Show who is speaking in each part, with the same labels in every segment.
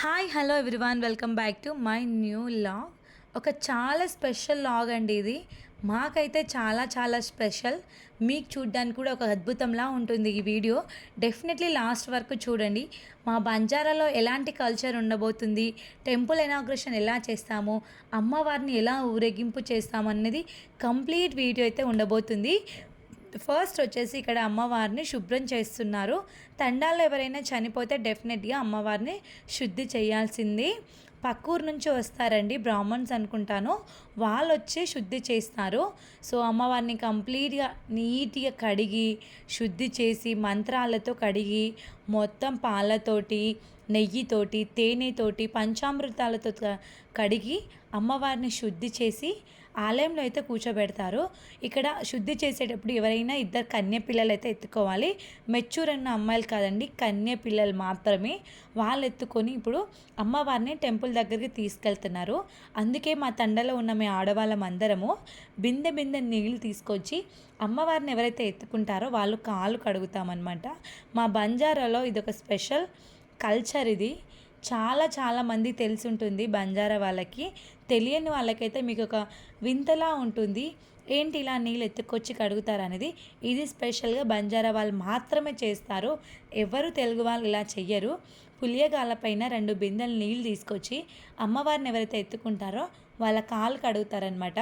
Speaker 1: Hi hello everyone welcome back to my new vlog ఒక చాలా special log అండి ఇది. మాకైతే చాలా చాలా స్పెషల్ మీకు చూడ్డానికి కూడా ఒక అద్భుతంలా ఉంటుంది ఈ వీడియో. డెఫినెట్లీ లాస్ట్ వరకు చూడండి. మా బంజారాలో ఎలాంటి కల్చర్ ఉండబోతుంది? టెంపుల్ ఇనాగ్రేషన్ ఎలా చేస్తాము? అమ్మవారిని ఎలా ఊరేగింపు చేస్తాము అనేది కంప్లీట్ వీడియో అయితే ఉండబోతుంది. ఫస్ట్ వచ్చేసి ఇక్కడ అమ్మవారిని శుభ్రం చేస్తున్నారు. తండాల్లో ఎవరైనా చనిపోతే డెఫినెట్గా అమ్మవారిని శుద్ధి చేయాల్సింది. పక్కూరు నుంచి వస్తారండి బ్రాహ్మణ్స్ అనుకుంటాను. వాళ్ళు వచ్చి శుద్ధి చేస్తారు. సో అమ్మవారిని కంప్లీట్గా నీట్గా కడిగి శుద్ధి చేసి మంత్రాలతో కడిగి మొత్తం పాలతోటి నెయ్యితోటి తేనెతోటి పంచామృతాలతో కడిగి అమ్మవారిని శుద్ధి చేసి ఆలయంలో అయితే కూర్చోబెడతారు. ఇక్కడ శుద్ధి చేసేటప్పుడు ఎవరైనా ఇద్దరు కన్య పిల్లలు అయితే ఎత్తుకోవాలి. మెచ్యూర్ అన్న అమ్మాయిలు కాదండి కన్య పిల్లలు మాత్రమే. వాళ్ళు ఎత్తుకొని ఇప్పుడు అమ్మవారిని టెంపుల్ దగ్గరికి తీసుకెళ్తున్నారు. అందుకే మా తండలో ఉన్న మీ ఆడవాళ్ళం అందరము బిందె బిందె నీళ్ళు తీసుకొచ్చి అమ్మవారిని ఎవరైతే ఎత్తుకుంటారో వాళ్ళు కాలు కడుగుతామన్నమాట. మా బంజారాలో ఇది ఒక స్పెషల్ కల్చర్ ఇది. చాలా చాలా మంది తెలిసి ఉంటుంది బంజారా వాళ్ళకి. తెలియని వాళ్ళకైతే మీకు ఒక వింతలా ఉంటుంది. ఏంటి ఇలా నీళ్ళు ఎత్తుకొచ్చి కడుగుతారు అనేది ఇది స్పెషల్గా బంజారా వాళ్ళు మాత్రమే చేస్తారు. ఎవరు తెలుగు వాళ్ళు ఇలా చెయ్యరు. పులియగాల పైన రెండు బిందెలు నీళ్ళు తీసుకొచ్చి అమ్మవారిని ఎవరైతే ఎత్తుకుంటారో వాళ్ళ కాలు కడుగుతారనమాట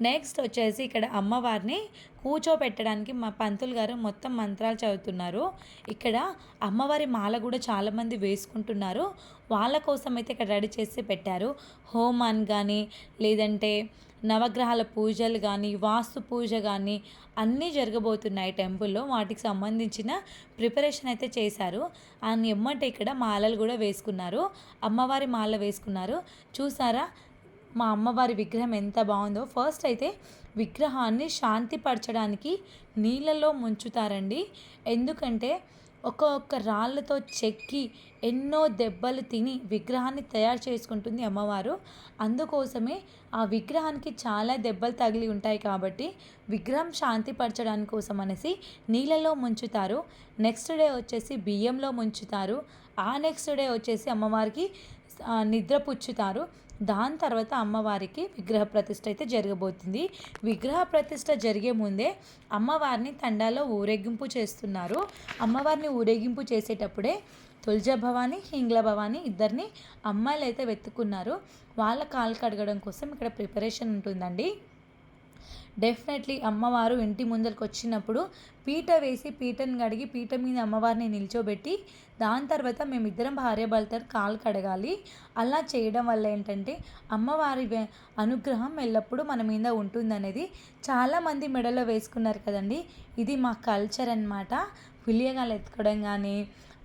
Speaker 1: నెక్స్ట్ వచ్చేసి ఇక్కడ అమ్మవారిని కూర్చోపెట్టడానికి మా పంతులు గారు మొత్తం మంత్రాలు చదువుతున్నారు. ఇక్కడ అమ్మవారి మాల కూడా చాలామంది వేసుకుంటున్నారు. వాళ్ళ కోసం అయితే ఇక్కడ రెడీ చేసి పెట్టారు. హోమాన్ కానీ లేదంటే నవగ్రహాల పూజలు కానీ వాస్తు పూజ కానీ అన్నీ జరగబోతున్నాయి టెంపుల్లో. వాటికి సంబంధించిన ప్రిపరేషన్ అయితే చేశారు. అని ఎమ్మట ఇక్కడ మాలలు కూడా వేసుకున్నారు. అమ్మవారి మాల వేసుకున్నారు. చూసారా? మా అమ్మవారి విగ్రహం ఎంత బాగుందో. ఫస్ట్ అయితే విగ్రహాన్ని శాంతిపరచడానికి నీళ్ళలో ముంచుతారండి. ఎందుకంటే ఒక్కొక్క రాళ్ళతో చెక్కి ఎన్నో దెబ్బలు తిని విగ్రహాన్ని తయారు చేసుకుంటుంది అమ్మవారు. అందుకోసమే ఆ విగ్రహానికి చాలా దెబ్బలు తగిలి ఉంటాయి కాబట్టి విగ్రహం శాంతిపరచడానికి కోసం అనేసి నీళ్ళలో ముంచుతారు. నెక్స్ట్ డే వచ్చేసి బియ్యంలో ముంచుతారు. ఆ నెక్స్ట్ డే వచ్చేసి అమ్మవారికి నిద్రపుచ్చుతారు. దాని తర్వాత అమ్మవారికి విగ్రహ ప్రతిష్ట అయితే జరగబోతుంది. విగ్రహ ప్రతిష్ట జరిగే ముందే అమ్మవారిని తండాలో ఊరేగింపు చేస్తున్నారు. అమ్మవారిని ఊరేగింపు చేసేటప్పుడే తుల్జ భవాని హింగ్ల భవాని ఇద్దరిని అమ్మాయిలు అయితే వెతుకున్నారు వాళ్ళ కాలు కడగడం కోసం ఇక్కడ ప్రిపరేషన్ ఉంటుందండి. డెఫినెట్లీ అమ్మవారు ఇంటి ముందరికి వచ్చినప్పుడు పీట వేసి పీటను కడిగి పీట మీద అమ్మవారిని నిల్చోబెట్టి దాని తర్వాత మేమిద్దరం భార్య భర్తలు కాలు కడగాలి. అలా చేయడం వల్ల ఏంటంటే అమ్మవారి అనుగ్రహం ఎల్లప్పుడూ మన మీద ఉంటుందనేది చాలామంది మెడలో వేసుకున్నారు కదండి. ఇది మా కల్చర్ అనమాట పులియగాలు ఎత్తుకోవడం కానీ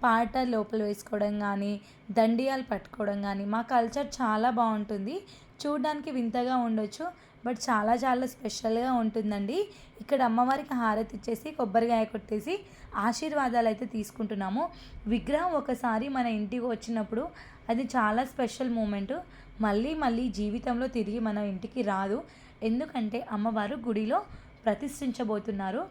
Speaker 1: పాట లోపల వేసుకోవడం కానీ దండియాలు పట్టుకోవడం కానీ మా కల్చర్ చాలా బాగుంటుంది. చూడడానికి వింతగా ఉండొచ్చు. బట్ చాలా చాలా స్పెషల్గా ఉంటుందండి. ఇక్కడ అమ్మవారికి హారతి ఇచ్చేసి కొబ్బరికాయ కొట్టేసి ఆశీర్వాదాలు అయితే తీసుకుంటున్నాము. విగ్రహం ఒకసారి మన ఇంటికి వచ్చినప్పుడు అది చాలా స్పెషల్ మూమెంట్. మళ్ళీ మళ్ళీ జీవితంలో తిరిగి మన ఇంటికి రాదు. ఎందుకంటే అమ్మవారు గుడిలో ప్రతిష్ఠించబోతున్నారు.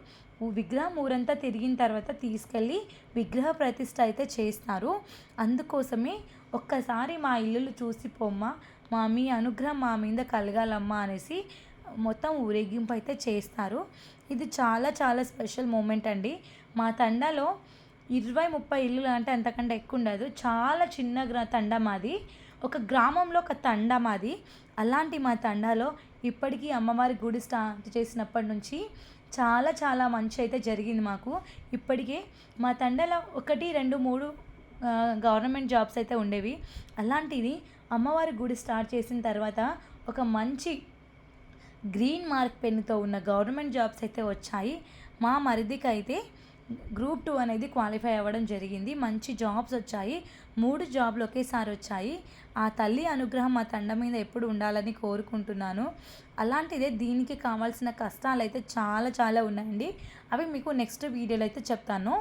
Speaker 1: విగ్రహం ఊరంతా తిరిగిన తర్వాత తీసుకెళ్ళి విగ్రహ ప్రతిష్ట అయితే చేస్తారు. అందుకోసమే ఒక్కసారి మా ఇల్లులు చూసి పొమ్మ. మా మీ అనుగ్రహం మా మీద కలగాలమ్మా అనేసి మొత్తం ఊరేగింపు అయితే చేస్తారు. ఇది చాలా చాలా స్పెషల్ మూమెంట్ అండి. మా తండాలో ఇరవై ముప్పై ఇల్లులు అంటే అంతకంటే ఎక్కువ ఉండదు. చాలా చిన్న గ్రా తండ మాది. ఒక గ్రామంలో ఒక తండ మాది. అలాంటి మా తండాలో ఇప్పటికీ అమ్మవారి గుడి స్టార్ట్ చేసినప్పటి నుంచి చాలా చాలా మంచి అయితే జరిగింది మాకు. ఇప్పటికే మా తండలో ఒకటి రెండు మూడు గవర్నమెంట్ జాబ్స్ అయితే ఉండేవి. అలాంటిది అమ్మవారి గుడి స్టార్ట్ చేసిన తర్వాత ఒక మంచి గ్రీన్ మార్క్ పెన్నుతో ఉన్న గవర్నమెంట్ జాబ్స్ అయితే వచ్చాయి. మా మరిదికి అయితే గ్రూప్ టూ అనేది క్వాలిఫై అవ్వడం జరిగింది. మంచి జాబ్స్ వచ్చాయి. మూడు జాబ్లు ఒకేసారి వచ్చాయి. ఆ తల్లి అనుగ్రహం మా తండ మీద ఎప్పుడు ఉండాలని కోరుకుంటున్నాను. అలాంటిదే దీనికి కావాల్సిన కష్టాలు అయితే చాలా చాలా ఉన్నాయండి. అవి మీకు నెక్స్ట్ వీడియోలో అయితే చెప్తాను.